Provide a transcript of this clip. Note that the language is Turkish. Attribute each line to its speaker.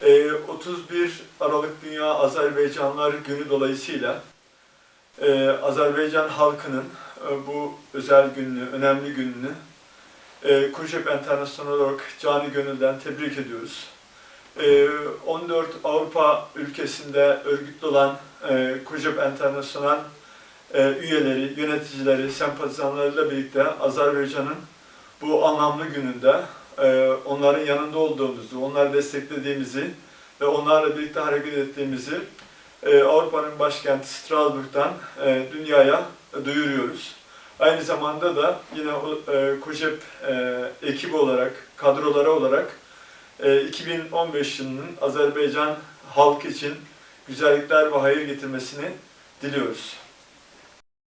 Speaker 1: Ee, 31 Aralık Dünya Azerbaycanlılar Günü dolayısıyla e, Azerbaycan halkının e, bu özel gününü, önemli gününü e, Kujep International olarak cani gönülden tebrik ediyoruz. E, 14 Avrupa ülkesinde örgütlü olan e, Kujep International e, üyeleri, yöneticileri, sempatizanlarıyla birlikte Azerbaycan'ın bu anlamlı gününde e, onların yanında olduğumuzu, onları desteklediğimizi ve onlarla birlikte hareket ettiğimizi e, Avrupa'nın başkenti Strasbourg'dan e, dünyaya duyuruyoruz. Aynı zamanda da yine o e, KUJEP e, ekibi olarak, kadroları olarak e, 2015 yılının Azerbaycan halkı için güzellikler ve hayır getirmesini diliyoruz.